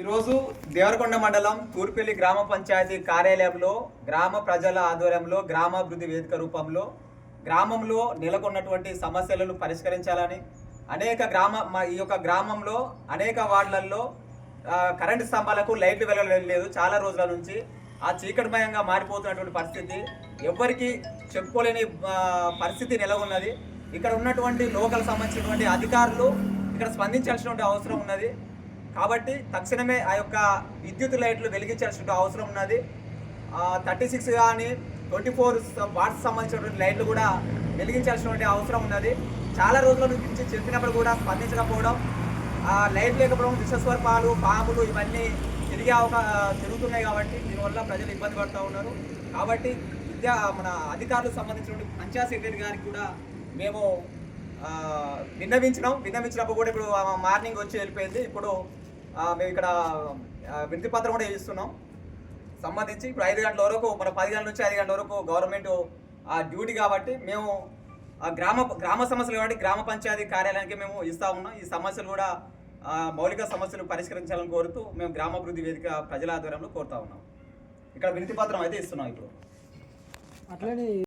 ఈరోజు దేవరకొండ మండలం తూర్పెల్లి గ్రామ పంచాయతీ కార్యాలయంలో గ్రామ ప్రజల ఆధ్వర్యంలో గ్రామాభివృద్ధి వేదిక రూపంలో గ్రామంలో నెలకొన్నటువంటి సమస్యలను పరిష్కరించాలని అనేక గ్రామ మా ఈ యొక్క గ్రామంలో అనేక వార్డులలో కరెంటు స్తంభాలకు లైట్లు వెలగలేదు చాలా రోజుల నుంచి. ఆ చీకటిమయంగా మారిపోతున్నటువంటి పరిస్థితి. ఎవరికి చెప్పుకోలేని పరిస్థితి నెలకొన్నది. ఇక్కడ ఉన్నటువంటి లోకల్ సంబంధించినటువంటి అధికారులు ఇక్కడ స్పందించాల్సినటువంటి అవసరం ఉన్నది. కాబట్టి తక్షణమే ఆ యొక్క విద్యుత్ లైట్లు వెలిగించాల్సిన అవసరం ఉన్నది. థర్టీ సిక్స్ కానీ ట్వంటీ ఫోర్ వాట్స్ సంబంధించినటువంటి లైట్లు కూడా వెలిగించాల్సినటువంటి అవసరం ఉన్నది. చాలా రోజుల నుంచి చెప్పినప్పుడు కూడా స్పందించకపోవడం ఆ లైట్ లేకపోవడం విషస్వరపాలు పాములు ఇవన్నీ తిరిగే అవకా తిరుగుతున్నాయి కాబట్టి దీనివల్ల ప్రజలు ఇబ్బంది పడుతూ ఉన్నారు. కాబట్టి విద్యా మన అధికారులకు సంబంధించినటువంటి పంచాయత్ సెక్రటరీ గారికి కూడా మేము విన్నవించినాం. విన్నవించినప్పుడు కూడా ఇప్పుడు ఆమె మార్నింగ్ వచ్చి వెళ్ళిపోయింది. ఇప్పుడు మేము ఇక్కడ వినతి పత్రం కూడా ఇస్తున్నాం. సంబంధించి ఇప్పుడు ఐదు గంటల వరకు మన పది గంటల నుంచి ఐదు గంటల వరకు గవర్నమెంట్ ఆ డ్యూటీ కాబట్టి మేము ఆ గ్రామ గ్రామ సమస్యలు కాబట్టి గ్రామ పంచాయతీ కార్యాలయానికి మేము ఇస్తా ఉన్నాం. ఈ సమస్యలు కూడా మౌలిక సమస్యలు పరిష్కరించాలని కోరుతూ మేము గ్రామాభివృద్ధి వేదిక ప్రజల ఆధ్వర్యంలో కోరుతా ఉన్నాం. ఇక్కడ వినతి పత్రం అయితే ఇస్తున్నాం ఇప్పుడు. అట్లనే